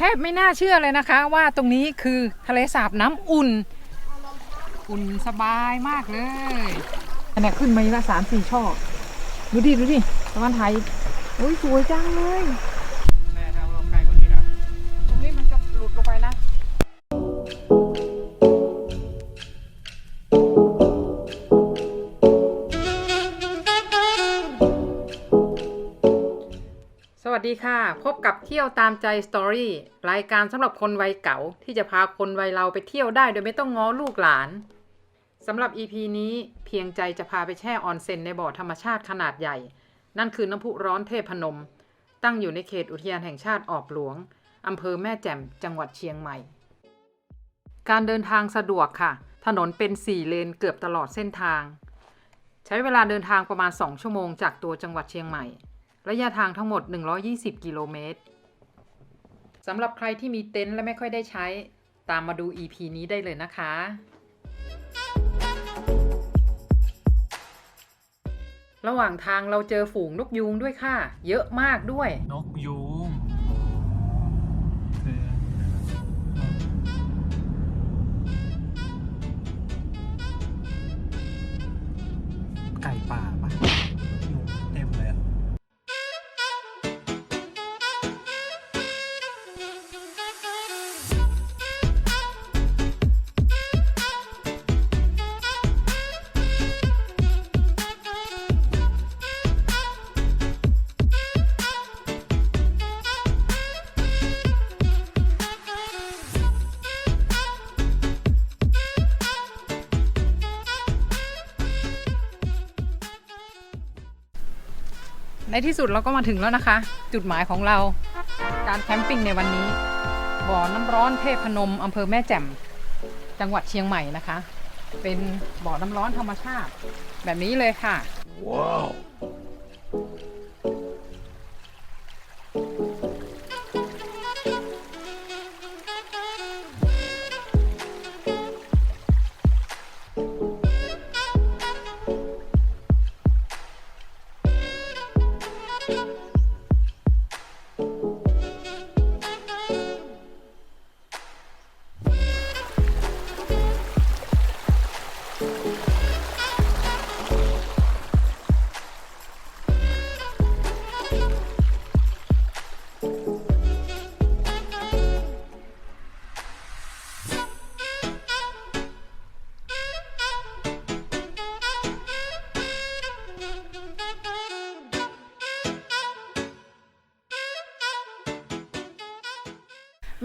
แทบไม่น่าเชื่อเลยนะคะ ว่าตรงนี้คือทะเลสาบน้ำอุ่น อุ่นสบายมากเลยอันนี้ขึ้นมาละสามสี่ช่อ ดูดิ ดูดิตะวันไทยโอ้ยสวยจังเลย วัสดีค่ะ พบกับเที่ยวตามใจสตอรี่รายการสำหรับคนวัยเก่า ที่จะพาคนวัยเราไปเที่ยวได้โดยไม่ต้องง้อลูกหลานสำหรับ EP นี้เพียงใจจะพาไปแช่ออนเซ็นในบ่อธรรมชาติขนาดใหญ่ นั่นคือน้ำพุร้อนเทพนม ตั้งอยู่ในเขตอุทยานแห่งชาติออบหลวงอำเภอแม่แจ่มจังหวัดเชียงใหม่ การเดินทางสะดวกค่ะ ถนนเป็น4เลนเกือบตลอดเส้นทาง ใช้เวลาเดินทางประมาณ 2 ชั่วโมงจากตัวจังหวัดเชียงใหม่ ระยะทางทั้งหมด 120 กิโลเมตรสำหรับใครที่มีเต็นท์และไม่ค่อยได้ใช้ ตามมาดู EP นี้ได้เลยนะคะ ระหว่างทางเราเจอฝูงนกยูงด้วยค่ะ เยอะมากด้วย นกยูงไก่ป่าปะ ที่สุดเราก็มาถึงแล้วนะคะ จุดหมายของเราการแคมปิ้งในวันนี้ บ่อน้ำร้อนเทพนมอำเภอแม่แจ่มจังหวัดเชียงใหม่นะคะ เป็นบ่อน้ำร้อนธรรมชาติ แบบนี้เลยค่ะ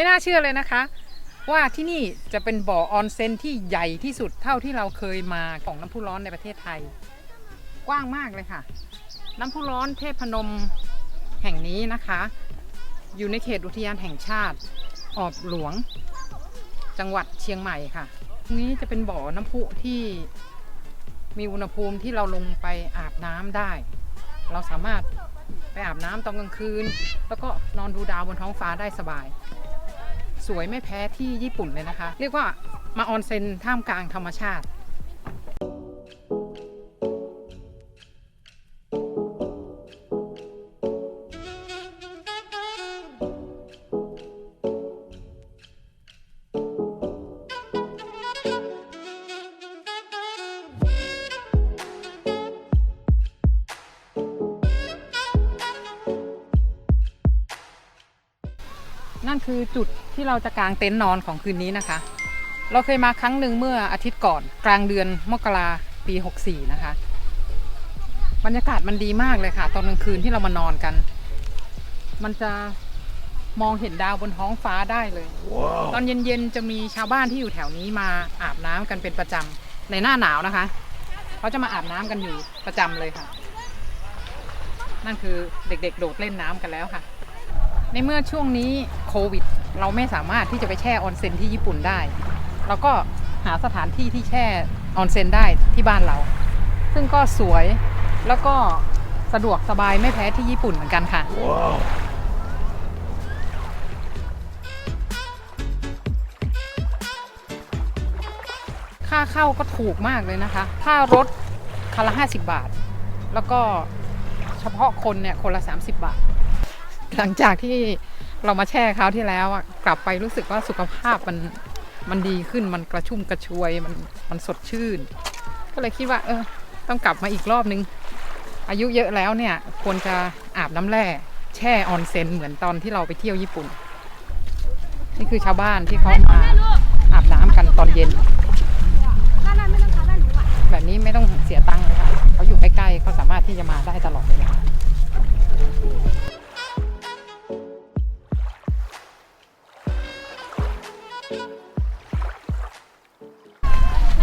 ไม่น่าเชื่อเลยนะคะ ว่าที่นี่จะเป็นบ่อออนเซ็นที่ใหญ่ที่สุดเท่าที่เราเคยมาของน้ำพุร้อนในประเทศไทย กว้างมากเลยค่ะ น้ำพุร้อนเทพนมแห่งนี้นะคะ อยู่ในเขตอุทยานแห่งชาติออบหลวง จังหวัดเชียงใหม่ค่ะตรงนี้จะเป็นบ่อน้ำพุที่มีอุณหภูมิที่เราลงไปอาบน้ำได้ เราสามารถไปอาบน้ำตอนกลางคืน แล้วก็นอนดูดาวบนท้องฟ้าได้สบาย สวยไม่แพ้ที่ญี่ปุ่นเลยนะคะ เรียกว่ามาออนเซ็นท่ามกลางธรรมชาตินั่นคือจุด ที่เราจะกางเต็นท์นอนของคืนนี้นะคะ เราเคยมาครั้งหนึ่งเมื่ออาทิตย์ก่อนกลางเดือนมกราปี 64 นะคะ บรรยากาศมันดีมากเลยค่ะ ตอนกลางคืนที่เรามานอนกัน มันจะมองเห็นดาวบนท้องฟ้าได้เลยตอนเย็นๆจะมีชาวบ้านที่อยู่แถวนี้มาอาบน้ำกันเป็นประจำในหน้าหนาวนะคะเขาจะมาอาบน้ำกันอยู่ประจำเลยค่ะ นั่นคือเด็กๆ โดดเล่นน้ำกันแล้วค่ะ ในเมื่อช่วงนี้โควิด เราไม่สามารถที่จะไปแช่ออนเซ็นที่ญี่ปุ่นได้ เราก็หาสถานที่ที่แช่ออนเซ็นได้ที่บ้านเรา ซึ่งก็สวยแล้วก็สะดวกสบายไม่แพ้ที่ญี่ปุ่นเหมือนกันค่ะค่าเข้าก็ถูกมากเลยนะคะค่ารถคันละ 50 บาท แล้วก็เฉพาะคนเนี่ยคนละ 30 บาท หลังจากที่เรามาแช่คราวที่แล้วอะกลับไปรู้สึกว่าสุขภาพมันมันดีขึ้นมันกระชุ่มกระชวยมันมันสดชื่น ก็เลยคิดว่า เออ ต้องกลับมาอีกรอบนึง อายุเยอะแล้วเนี่ย ควรจะอาบน้ำแร่แช่ออนเซ็นเหมือนตอนที่เราไปเที่ยวญี่ปุ่น นี่คือชาวบ้านที่เขามาอาบน้ำกันตอนเย็น แบบนี้ไม่ต้องเสียตังค์เลยค่ะเขาอยู่ใกล้ๆเขาสามารถที่จะมาได้ตลอดเลานั่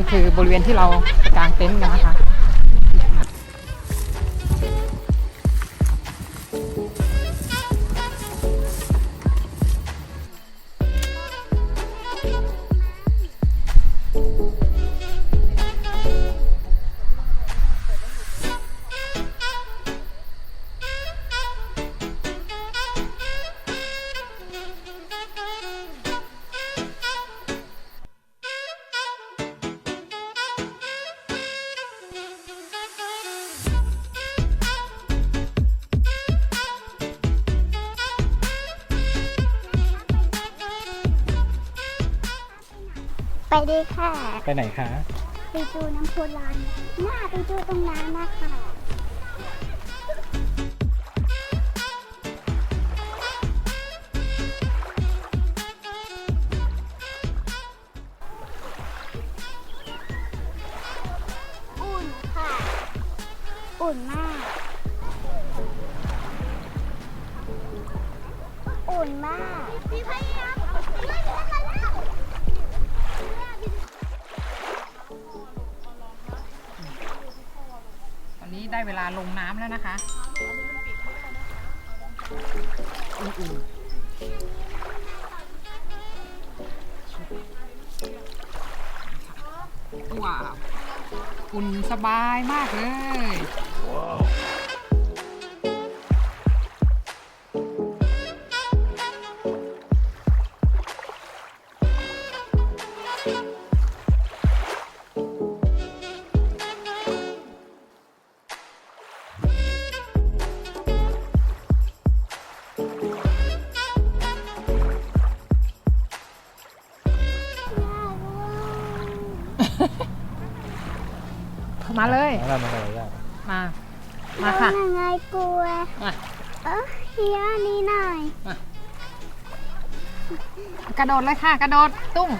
นคือบริเวณที่เรากางเต็นท์กันนะคะ ไปดีค่ะ ไปไหนคะ ไปดูน้ำพุร้อนหน้าไปดูตรงนั้นนะคะ นี้ได้เวลาลงน้ำแล้วนะคะอุ่นๆว้าว อุ่นสบายมากเลย มาเลยเรามาไหนกันมา มาค่ะ ยังไงกลัว มาเออเฮียนี่หน่อย กระโดดเลยค่ะ กระโดด ตุ้ม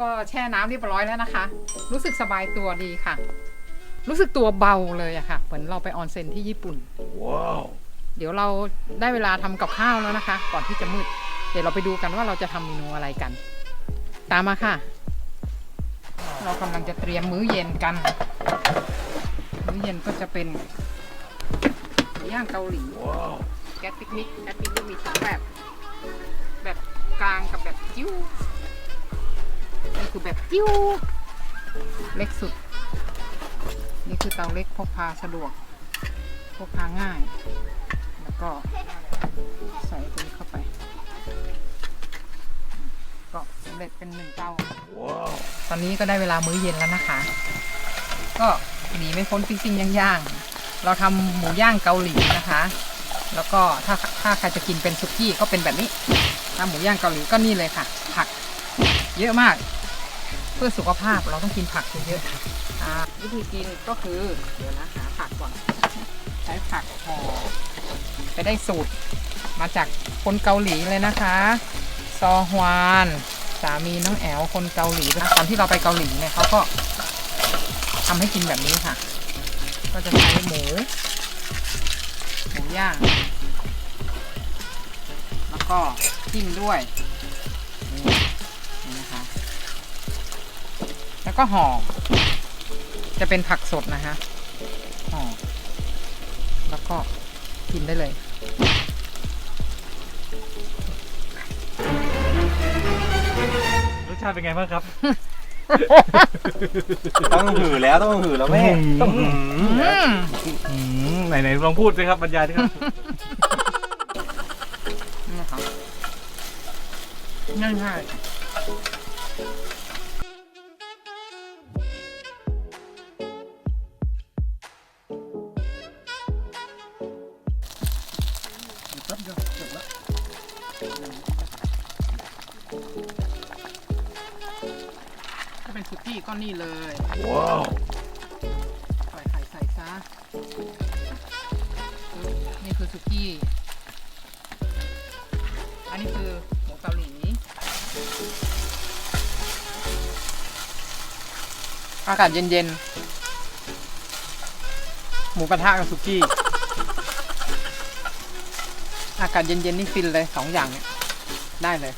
ก็แช่น้ำเรียบร้อยแล้วนะคะ รู้สึกสบายตัวดีค่ะ รู้สึกตัวเบาเลยอะค่ะ เหมือนเราไปออนเซ็นที่ญี่ปุ่น ว้าว เดี๋ยวเราได้เวลาทำกับข้าวแล้วนะคะ ก่อนที่จะมืด เดี๋ยวเราไปดูกันว่าเราจะทำเมนูอะไรกัน ตามมาค่ะ เรากำลังจะเตรียมมื้อเย็นกัน มื้อเย็นก็จะเป็นหมูย่างเกาหลีว้าวแก๊สปิกนิกแก๊สปิกนิกมีสองแบบ แบบกลางกับแบบจิ้วนี่ คือแบบจิ้วเล็กสุด นี่คือเตาเล็กพกพาสะดวก พกพาง่าย แล้วก็ใส่ตัวนี้เข้าไป ก็สำเร็จเป็นหนึ่งเตา ตอนนี้ก็ได้เวลามื้อเย็นแล้วนะคะ ก็หนีไม่พ้นปิ้งๆย่างๆ เราทำหมูย่างเกาหลีนะคะ แล้วก็ถ้าถ้าใครจะกินเป็นสุกี้ก็เป็นแบบนี้ถ้าหมูย่างเกาหลีก็นี่เลยค่ะ ผักเยอะมาก เพื่อสุขภาพเราต้องกินผักเยอะๆอ่าวิธีกินก็คือเดี๋ยวนะหาผักก่อนใช้ผักห่อไปได้สูตรมาจากคนเกาหลีเลยนะคะ ซอฮวานสามีน้องแอลคนเกาหลีนะตอนที่เราไปเกาหลีเนี่ยเขาก็ทำให้กินแบบนี้ค่ะ ก็จะใช้หมู หมูย่าง แล้วก็จิ้มด้วย แล้วแล้วก็ห่อ จะเป็นผักสดนะคะห่อแล้วก็กินได้เลยรสชาติเป็นไงบ้างครับ ต้องหือแล้วต้องหือแล้วแม่ต้องหืออืมไหนไหนลองพูดสิครับบรรยายสิครับนี่นะครับง่ายๆ อากาศเย็นๆ หมูกระทะกับสุกี้ อากาศเย็นๆ นี่ฟินเลยสองอย่างเนี่ยได้เลย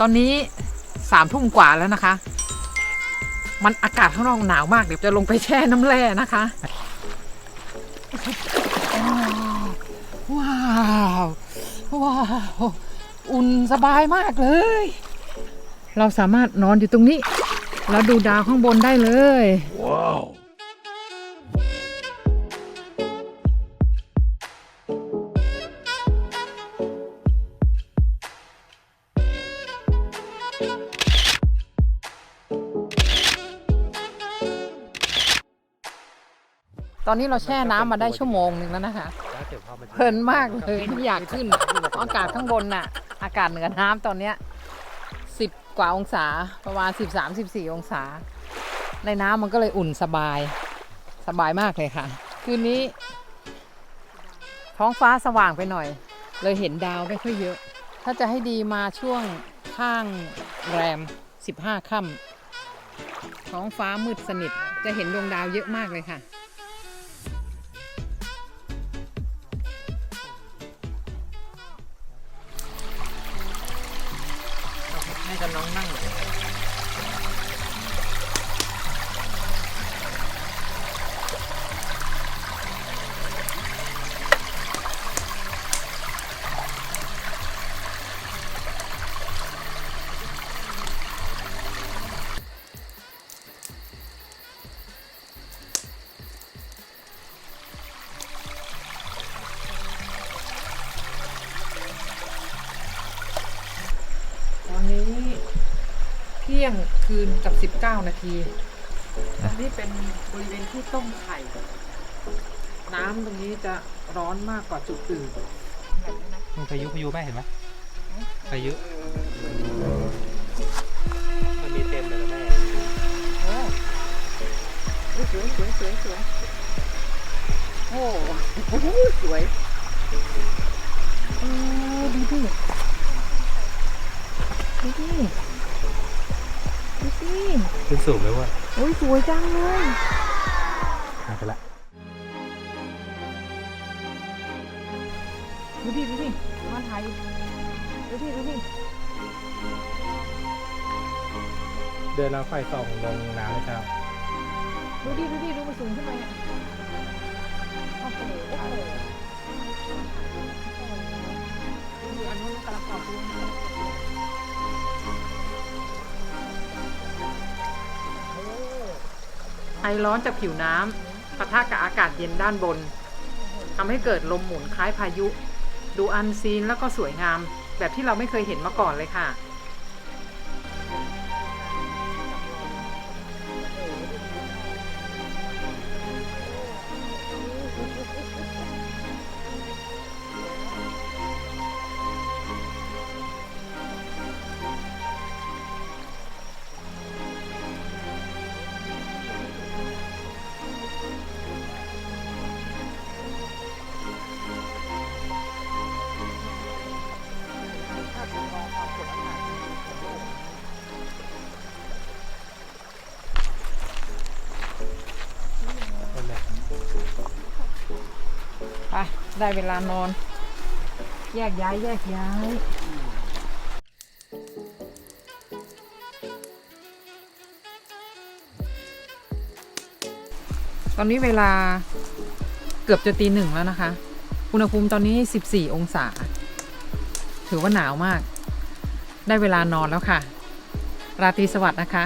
ตอนนี้สามทุ่มกว่าแล้วนะคะ มันอากาศข้างนอกหนาวมาก เดี๋ยวจะลงไปแช่น้ำแร่นะคะ ว้าว ว้าว อุ่นสบายมากเลย เราสามารถนอนอยู่ตรงนี้ แล้วดูดาวข้างบนได้เลย อนนี้เราแช่น้ำมาได้ชั่วโมงหนึ่งแล้วนะคะ เพลินมากเลยไม่อยากขึ้นเพราะอากาศข้างบนน่ะ อากาศเหนือน้ำตอนเนี้ยสิบกว่าองศาประมาณสิบสามสิบสี่องศา ในน้ำมันก็เลยอุ่นสบาย สบายมากเลยค่ะ คืนนี้ ท้องฟ้าสว่างไปหน่อย เลยเห็นดาวไม่ค่อยเยอะ ถ้าจะให้ดีมาช่วงข้างแรม15ค่ำท้องฟ้ามืดสนิทจะเห็นดวงดาวเยอะมากเลยค่ะ กับน้องนั่ง ที่ยงคืนกับ 19 นาทีตรงนี้เป็นบริเวณที่ต้มไข่ น้ำตรงนี้จะร้อนมากกว่าจุดอื่นมึงพายุพายุแม่เห็นไหมพายุ มันมีเต็มเลยนะแม่โอ้โอ้สวยสวยสวยสวยโอ้โหสวย สูงเลยว่ะโอ้ยสวยจังเลยหายไปละดูดิดูดิมาถ่ายดูดิดูดิเดินเอาไฟส่องลงน้ำเลยครับดูดิดูดิดูมันสูงขึ้นไปอะโอ้โหโอ้โหดูอันนู้นกำลังปรับป ไอร้อนจากผิวน้ำปะทะกับอากาศเย็นด้านบนทำให้เกิดลมหมุนคล้ายพายุ ดูอันซีนแล้วก็สวยงาม แบบที่เราไม่เคยเห็นมาก่อนเลยค่ะ ได้เวลานอน แยกย้ายแยกย้ายตอนนี้เวลาเกือบจะตีหนึ่งแล้วนะคะ อุณหภูมิตอนนี้ 14 องศา ถือว่าหนาวมาก ได้เวลานอนแล้วค่ะ ราตรีสวัสดิ์นะคะ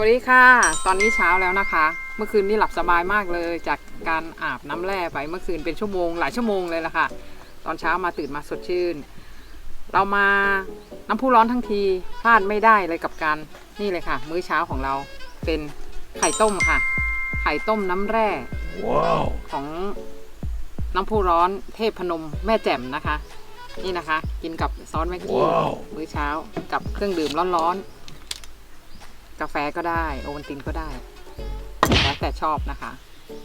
วัสดีค่ะ ตอนนี้เช้าแล้วนะคะ เมื่อคืนนี้หลับสบายมากเลย จากการอาบน้ำแร่ไปเมื่อคืนเป็นชั่วโมง หลายชั่วโมงเลยล่ะค่ะ ตอนเช้ามาตื่นมาสดชื่น เรามาน้ำพุร้อนทั้งทีพลาดไม่ได้เลยกับการนี่เลยค่ะ มื้อเช้าของเราเป็นไข่ต้มค่ะ ไข่ต้มน้ำแร่ของน้ำพุร้อนเทพพนมแม่แจ่มนะคะ นี่นะคะ กินกับซอสแม็กกี้มื้อเช้ากับเครื่องดื่มร้อนๆ กาแฟก็ได้ โอวัลตินก็ได้แล้วแต่ชอบนะคะ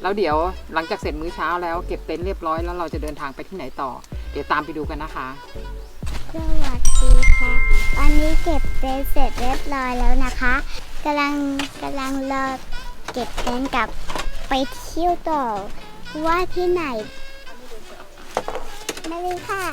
แล้วเดี๋ยวหลังจากเสร็จมื้อเช้าแล้วเก็บเต็นท์เรียบร้อยแล้วเราจะเดินทางไปที่ไหนต่อ เดี๋ยวตามไปดูกันนะคะสวัสดีค่ะวันนี้เก็บเต็นท์เสร็จเรียบร้อยแล้วนะคะกำลังกำลังรอเก็บเต็นท์กลับไปเที่ยวต่อว่าที่ไหนไม่รู้ค่ะ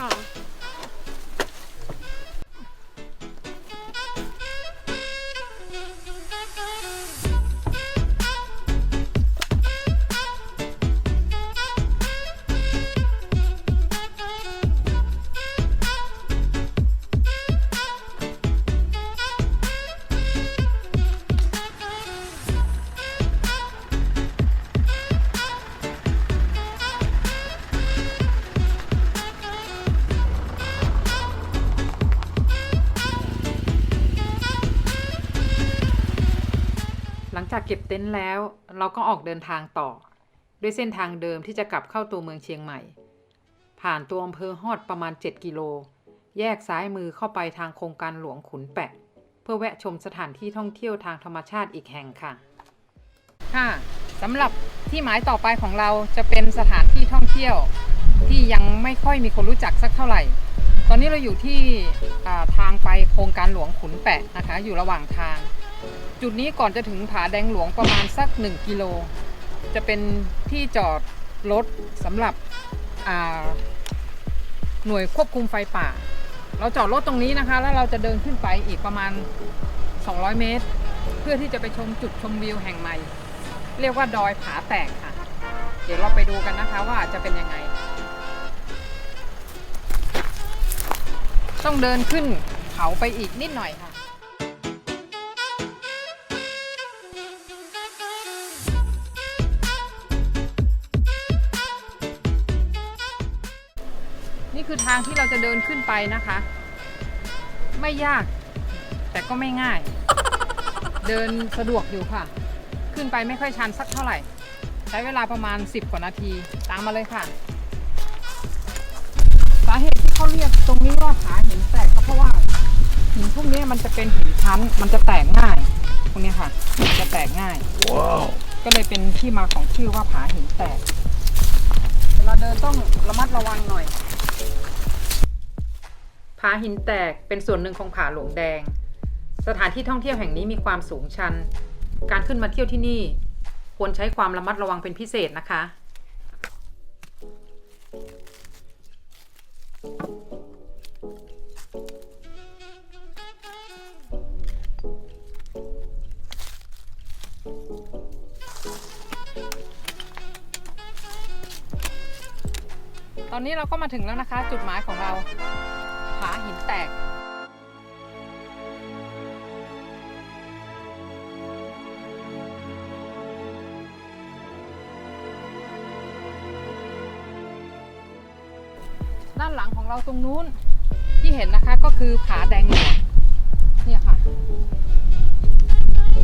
เต็นท์แล้ว เราก็ออกเดินทางต่อ ด้วยเส้นทางเดิมที่จะกลับเข้าตัวเมืองเชียงใหม่ ผ่านตัวอำเภอฮอดประมาณ 7 กิโล แยกซ้ายมือเข้าไปทางโครงการหลวงขุนแปะ เพื่อแวะชมสถานที่ท่องเที่ยวทางธรรมชาติอีกแห่งค่ะ ค่ะสำหรับที่หมายต่อไปของเราจะเป็นสถานที่ท่องเที่ยว ที่ยังไม่ค่อยมีคนรู้จักสักเท่าไหร่ ตอนนี้เราอยู่ที่ทางไปโครงการหลวงขุนแปะนะคะ อยู่ระหว่างทาง จุดนี้ก่อนจะถึงผาแดงหลวงประมาณสัก 1 กิโล จะเป็นที่จอดรถสำหรับหน่วยควบคุมไฟป่า เราจอดรถตรงนี้นะคะ แล้วเราจะเดินขึ้นไปอีกประมาณ 200 เมตร เพื่อที่จะไปชมจุดชมวิวแห่งใหม่ เรียกว่าดอยผาแตกค่ะ เดี๋ยวเราไปดูกันนะคะว่าจะเป็นยังไง ต้องเดินขึ้นเขาไปอีกนิดหน่อยค่ะางที่เราจะเดินขึ้นไปนะคะ ไม่ยาก แต่ก็ไม่ง่าย เดินสะดวกอยู่ค่ะ ขึ้นไปไม่ค่อยชันสักเท่าไหร่ ใช้เวลาประมาณ 10 กว่านาที ตามมาเลยค่ะ สาเหตุที่เขาเรียกตรงนี้ว่าผาหินแตกก็เพราะว่าหินพวกนี้มันจะเป็นหินชั้น มันจะแตกง่าย พวกนี้ค่ะมันจะแตกง่ายก็เลยเป็นที่มาของชื่อว่าผาหินแตก เวลาเดินต้องระมัดระวังหน่อย ผาหินแตกเป็นส่วนหนึ่งของผาหลวงแดง สถานที่ท่องเที่ยวแห่งนี้มีความสูงชัน การขึ้นมาเที่ยวที่นี่ ควรใช้ความระมัดระวังเป็นพิเศษนะคะ ตอนนี้เราก็มาถึงแล้วนะคะ จุดหมายของเรา แตกด้านหลังของเราตรงนู้นที่เห็นนะคะก็คือผาแดงเนี่ยค่ะ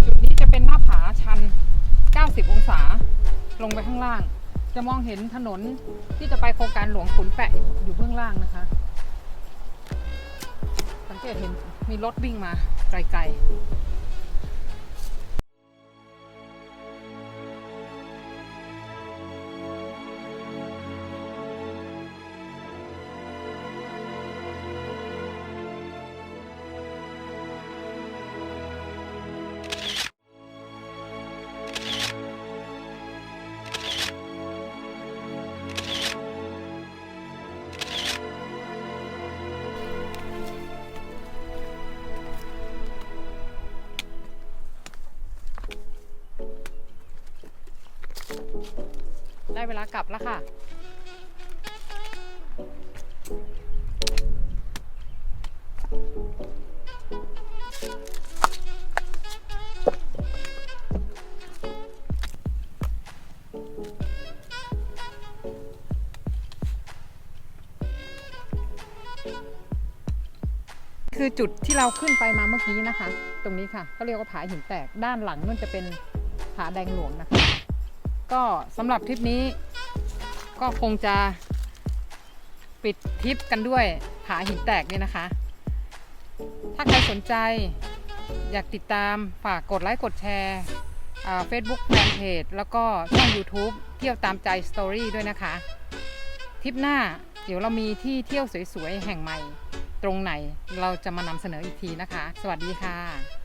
จุดนี้จะเป็นหน้าผาชัน 90 องศาลงไปข้างล่าง จะมองเห็นถนนที่จะไปโครงการหลวงขุนแปะอยู่เบื้องล่างนะคะ เกตเห็นมีรถวิ่งมาไกลๆ ได้เวลากลับแล้วค่ะ คือจุดที่เราขึ้นไปมาเมื่อกี้นะคะ ตรงนี้ค่ะก็เรียกว่าผาหินแตกด้านหลังนั่นจะเป็นผาแดงหลวงนะคะ ก็สำหรับทริปนี้ ก็คงจะปิดทริปกันด้วยผาหินแตกนี่นะคะ ถ้าใครสนใจอยากติดตามฝากกดไลค์กดแชร์เฟซบุ๊กแฟนเพจแล้วก็ช่อง YouTube เที่ยวตามใจสตอรี่ด้วยนะคะ ทริปหน้าเดี๋ยวเรามีที่เที่ยวสวยๆ แห่งใหม่ ตรงไหนเราจะมานำเสนออีกทีนะคะ สวัสดีค่ะ